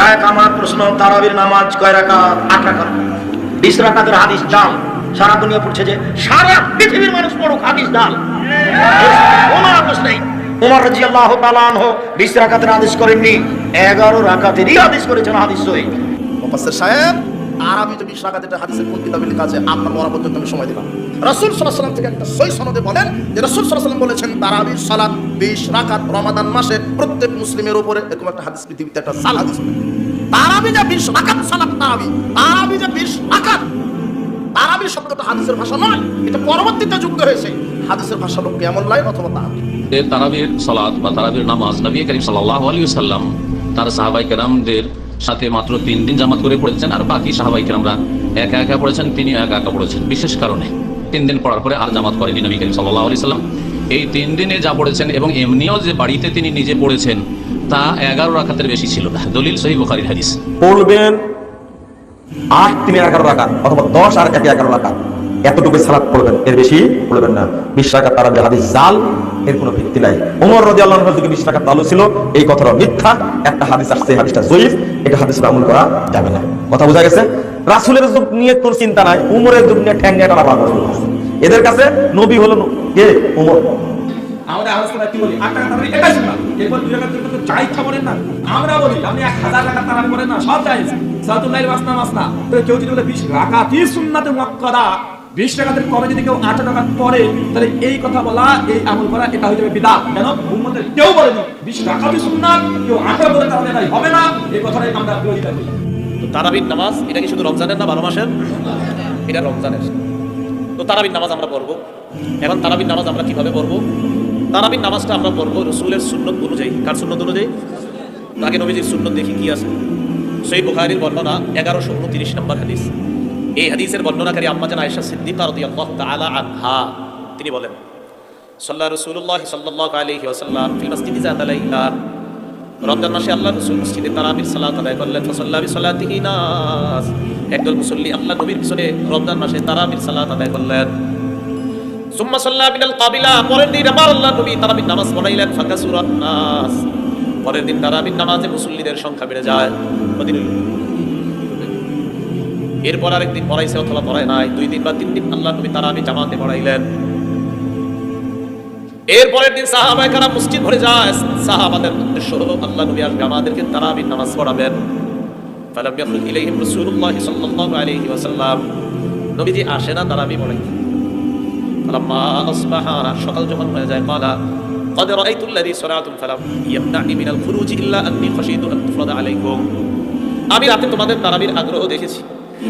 শায়েখ আমার প্রশ্ন, তারাবির নামাজ কয় রাখা আট রাখা বিশ রাকাতের হাদিস জাল সারা দুনিয়া পড়ছে যে সারা পৃথিবীর মানুষ পড়ুক, হাদিস জাল কোনো নেই উমর রাজি আল্লাহ বিশ করেননি, এগারো করেছেন হাদিস সাহেব বিশ রাকাত এটা হাদিসের আমি সময় দিলাম। রাসূল সাল্লাম থেকে একটা সই সনদে বলেন যে রাসূল সাল্লাম বলেছেন তারাবির সালাত, বিশ রাকাত রমাদান মাসে প্রত্যেক মুসলিমের উপরে এরকম একটা হাদিস পৃথিবীতে একটা সাল হাদিস তারাবি যে বিশ রাকাত, সালাত, তারাবি তারাবি যে বিশ রাকাত, তারাবি শব্দটা হাদিসের ভাষা নয়, এটা পরবর্তীতে যুক্ত হয়েছে। হাদিসের ভাষা হলো কেমন লাইন অথবা তারাবি। তারাবির সালাত বা তারাবির নামাজ নবী করিম সাল্লাহ আলী সাল্লাম তার সাহাবাই কেরামদের সাথে মাত্র তিন দিন জামাত করে পড়েছেন, আর বাকি সাহাবাই কেরামরা একা একা পড়েছেন তিনি একা একা পড়েছেন, বিশেষ কারণে। তিন দিন পড়ার পরে আর জামাত করেনি নবী করিম সাল্লাহ আলি সাল্লাম। এই তিন দিনে যা পড়েছেন এবং এমনিও যে বাড়িতে তিনি নিজে পড়েছেন, তা এগারো রাখাতের বেশি ছিল না। দলিল সহি বুখারির হাদিস। পড়বেন আট তিনে এগারো রাখা অথবা দশ আর একে এগারো রাখা এতটুকু সালাদ পড়বেন, এর বেশি পড়বেন না। বিশ টাকা তারা যে হাদিস জাল, এর কোনো ভিত্তি নাই। ওমর রাজি আল্লাহ থেকে বিশ টাকা তালু ছিল, এই কথাটা মিথ্যা। একটা হাদিস আসছে হাদিসটা জয়ীফ, এটা হাদিসের আমল করা যাবে না। কথা বোঝা গেছে? রাসুলের যুগ নিয়ে তোর চিন্তা নাই, উমরের যুগ নিয়ে ঠ্যাঙ্গা টানা পাগল। এদের কাছে নবী হলো কে? উমর। আমরা কেউ তাহলে এই কথা বলা, এই আমল করা, এটা হয়ে যাবে বিদাত। কেন? কেউ বলেনি, বিশ কেউ আট বলে তাহলে হবে না। এই কথাটাই আমরা তো তারাবির নামাজ, এটা কি শুধু রমজানের না বারো মাসের? এটা রমজানের। তো তারাবির নামাজ আমরা পড়ব। এখন তারাবির নামাজ আমরা কীভাবে পড়ব? তারাবির নামাজটা আমরা পড়ব রসুলের সুন্নত অনুযায়ী। কার সুন্নত অনুযায়ী? তো আগে নবীজির সুন্নত দেখি কি আছে। সেই বুখারির বর্ণনা এগারোশো উনত্রিশ নম্বর হাদিস। এই হাদিসের বর্ণনাকারী আম্মাজান আয়েশা সিদ্দিকা তাআলা আনহা, তিনি বলেন সাল্লাহ রসুল্লাহ সাল্লাহ আলহি ওসাল্লাম ফিল মসজিদি জাত আলাইহা রমজান মাসে আল্লাহ রসুল মসজিদে তারাবির সালাত আদায় করলেন, ফসল্লা বিসলাতিহি নাস। একদল মুসল্লি আল্লাহ নবীর পিছনে রমজান মাসে তারা তারাবির সালাত আদায় করলেন। সুম্মা সাল্লাহ বিনাল কাবিলা, পরের দিন আবার আল্লাহ নবী তারাবির নামাজ পড়াইলেন ফাকাসুরাত নাস। পরের দিন তারাবির নামাজে মুসল্লিদের সংখ্যা বেড়ে যায়? এরপর আরেকদিন পড়াইছে অথবা পড়ায় নাই, দুই দিন বা তিন দিন আল্লাহ নবী তারাবি জামাতে পড়াইলেন। এরপরের দিন সাহাবায়ে কারা মসজিদ ভরে যায় সাহাবাদের উদ্দেশ্য হলো আল্লাহ নবী আসবে আমাদেরকে তারাবির নামাজ পড়াবেন ফালাম ইয়াখরুজ ইলাইহিম রাসূলুল্লাহ সাল্লাল্লাহু আলাইহি ওয়াসাল্লাম নবীজি আসে না তারাবি পড়াই ফালাম্মা আসবাহা সকাল যখন হয়ে যায় قال قد رأيت الذي صنعتم فلم يمنعني من الخروج إلا أني خشيت أن تفرض عليكم আমি রাতে তোমাদের তারাবির আগ্রহ দেখেছি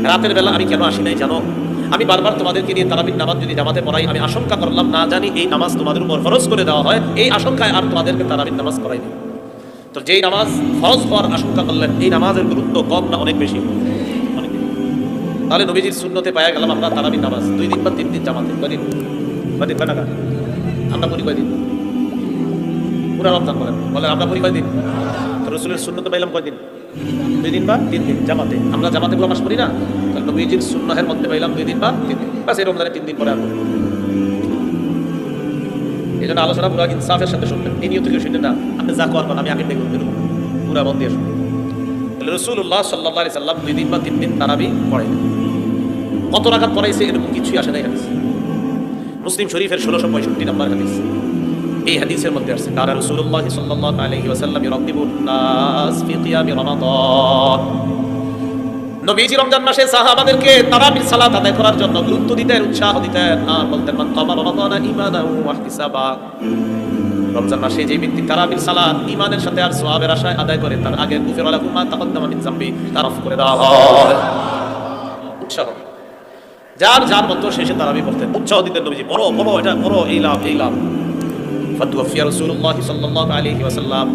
রাতের বেলা আমি কেন আসি নাই জানো আমি বারবার তোমাদেরকে নিয়ে তারাবির নামাজ যদি জামাতে পড়াই, আমি আশঙ্কা করলাম, না জানি এই নামাজ তোমাদের উপর ফরজ করে দেওয়া হয়। এই আশঙ্কায় আর তোমাদেরকে তারাবির নামাজ করাইনি তো যেই নামাজ ফরজ হওয়ার আশঙ্কা করলেন, এই নামাজের গুরুত্ব কম না অনেক বেশি? অনেক। তাহলে নবীজির শূন্যতে পাওয়া গেলাম আমরা তারাবির নামাজ। দুই দিন বা তিন দিন জামাতে। কদিন কদিন কয় টাকা? আমরা পড়ি কয়দিন পুরা রমজান বলেন। বলে আমরা পড়ি কয়দিন তো রসুলের শূন্যতে পাইলাম কয়দিন দুই দিন বা তিন দিন জামাতে। আমরা জামাতে পুরো মাস পড়ি না। নবীজির শূন্যহের মধ্যে পাইলাম দুই দিন বা তিন দিন বাস এই রমজানে তিন দিন পরে আসব এই জন্য আলোচনা পুরো ইনসাফের সাথে শুনবেন। এই নিয়ত কেউ শুনবেন না। আপনি যা করবেন আমি আগে দেখব এরকম পুরা মন দিয়ে শুনবেন। রসুল্লাহ সাল্লাহ সাল্লাম দুই দিন বা তিন দিন তারাবি পড়ে। কত রাখাত পড়াইছে এরকম কিছুই আসে নাই হাদিস। মুসলিম শরীফের ষোলোশো পঁয়ষট্টি নম্বর হাদিস। এই হাদিসের মধ্যে আসছে কারা নাস ফি কিয়ামি রমাদান। নবীজি রমজান মাসে সাহাবাদেরকে সালাত আদায় করার জন্য গুরুত্ব দিতেন, উৎসাহ দিতেন, আর বলতেন, মান রমাদানা রমজান মাসে যে ব্যক্তি তারাবির সালাত সাথে আর সওয়াবের আশায় আদায় করে, তার আগে গুফিরা তারফ করে দেওয়া হয়। উৎসাহ। যার যার মতো শেষে তারাবি পড়তেন, উৎসাহ দিতেন নবীজি, পড়ো পড়ো, এটা পড়ো, এই লাভ এই লাভ। ফাতুয়াফিয়া রসুল্লাহ সাল্লাহ আলহি ওয়াসাল্লাম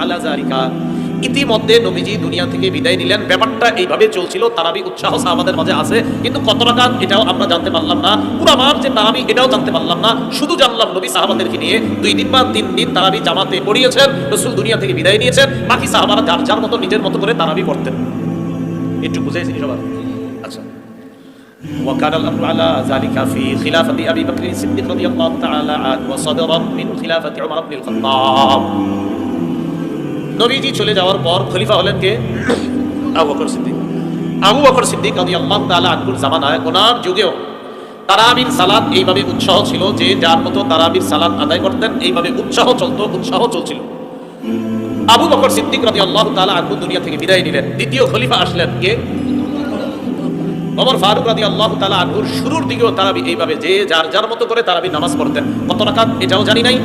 আলা জারিকা ইতিমধ্যে নবীজি দুনিয়া থেকে বিদায় নিলেন। ব্যাপারটা এইভাবে চলছিল তারাবি উৎসাহ আমাদের মাঝে আছে, কিন্তু কত রাকাত এটাও আমরা জানতে পারলাম না। পুরামার যে তারাবি এটাও জানতে পারলাম না। শুধু জানলাম নবী সাহাবাদেরকে নিয়ে, দুই দিন বা তিন দিন তারাবি জামাতে পড়িয়েছেন, রসুল দুনিয়া থেকে বিদায় নিয়েছেন। বাকি সাহাবারা যার যার মতো, নিজের মতো করে তারাবি পড়তেন। একটু বুঝেছি সবার? وكان الأمر على ذلك في خلافة أبي بكر الصديق رضي الله تعالى عنه وصدرا من خلافة عمر بن الخطاب নবীজি চলে যাওয়ার পর খলিফা হলেন কে আবু বকর সিদ্দিক আবু বকর সিদ্দিক রাদিয়াল্লাহু তাআলা আনহুর জামানায় ওনার যুগেও তারাবির সালাত এইভাবে উৎসাহ ছিল যে যার মতো তারাবির সালাত আদায় করতেন এইভাবে উৎসাহ চলতো উৎসাহ চলছিল আবু বকর সিদ্দিক রাদিয়াল্লাহু তাআলা আনহু দুনিয়া থেকে বিদায় নিলেন দ্বিতীয় খলিফা আসলেন কে ওমর ফারুক রাদি আল্লাহ তালা আনহুর শুরুর দিকেও তারাবি এইভাবে যে যার যার মতো করে তারাবি নামাজ পড়তেন। কত রাকাত? এটাও জানি নাই।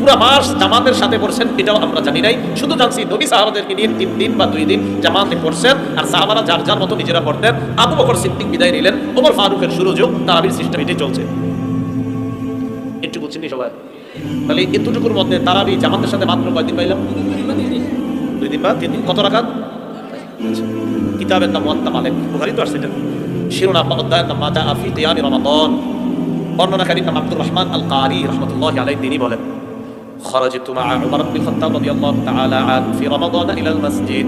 পুরো মাস জামাতের সাথে পড়ছেন, এটাও আমরা জানি নাই। শুধু জানছি নবী সাহাবাদেরকে নিয়ে তিন দিন বা দুই দিন জামাতে পড়ছেন আর সাহাবারা যার যার মতো নিজেরা পড়তেন। আবু বকর সিদ্দিক বিদায় নিলেন। ওমর ফারুকের শুরু যুগ তারাবির সিস্টেম এটাই চলছে। একটু সবাই? তাহলে এতটুকুর মধ্যে তারাবি জামাতের সাথে মাত্র কয়দিন পাইলাম? দুই দিন বা তিন দিন। কত রাখাত কিতাবের নাম ওয়াত্তা মালিক বুখারি তো আসছে এটা। শিরোনাম অধ্যায়ের নাম মাজা আফি তিয়ামি রমাদন বর্ণনাকারী নাম আব্দুর রহমান আল কারি রহমতুল্লাহ আলাই তিনি বলেন خرجت مع عمر بن الخطاب رضي الله تعالى عنه في رمضان الى المسجد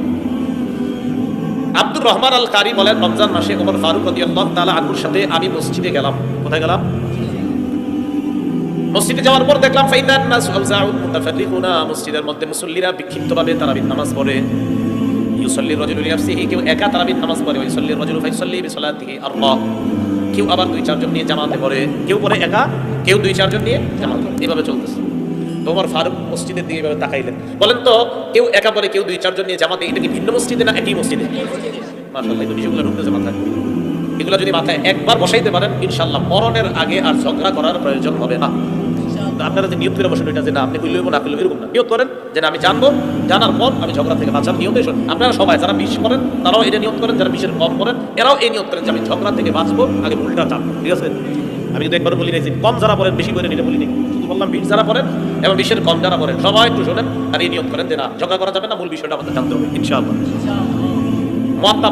আব্দুর রহমান আল কারি বলেন রমজান মাসে ওমর ফারুক রাদিয়াল্লাহু তাআলা আনহুর সাথে আমি মসজিদে গেলাম কোথায় গেলাম মসজিদে যাওয়ার পর দেখলাম ফাইদান নাস আউজাউ মুতাফাররিকুনা মসজিদের মধ্যে মুসল্লিরা বিক্ষিপ্তভাবে তারাবির নামাজ পড়ে রাজুলু লিনাফসিহি কেউ একা তারাবির নামাজ পড়ে। রাজুলু বিসালাতিহি আরবা কেউ আবার দুই চারজন নিয়ে জামাতে পড়ে। কেউ পড়ে একা, কেউ দুই চারজন নিয়ে জামাতে এভাবে চলতেছে। ফারুক মসজিদের দিকে এভাবে তাকাইলেন। বলেন তো, কেউ একা কেউ দুই চারজন নিয়ে জামাতে, এটা কি ভিন্ন মসজিদে না একই মসজিদে? মাশাআল্লাহ ঢুকতেছে মাথায়। এগুলো যদি মাথায় একবার বসাইতে পারেন ইনশাল্লাহ মরণের আগে আর ঝগড়া করার প্রয়োজন হবে না। তো আপনারা যে নিয়ত করে বসেন এটা যে না, আপনি কইলেও না কইলেও এরকম না। নিয়ত করেন যে আমি জানব, জানার পর আমি ঝগড়া থেকে বাঁচার নিয়তে শোন আপনারা সবাই যারা বিষ করেন, তারাও এটা নিয়ত করেন, যারা বিষের কম করেন, এরাও এই নিয়ত করেন যে আমি ঝগড়া থেকে বাঁচবো, আগে ভুলটা জানব, ঠিক আছে? আমি কিন্তু একবার বলি নাই যে কম যারা পড়েন, বেশি করে নিলে বলিনি শুধু বললাম বিষ যারা পড়েন এবং বিষের কম যারা পড়েন, সবাই একটু শোনেন আর এই নিয়ত করেন যে না, ঝগড়া করা যাবে না, মূল বিষয়টা আমাদের জানতে হবে, ইনশাআল্লাহ। মতটা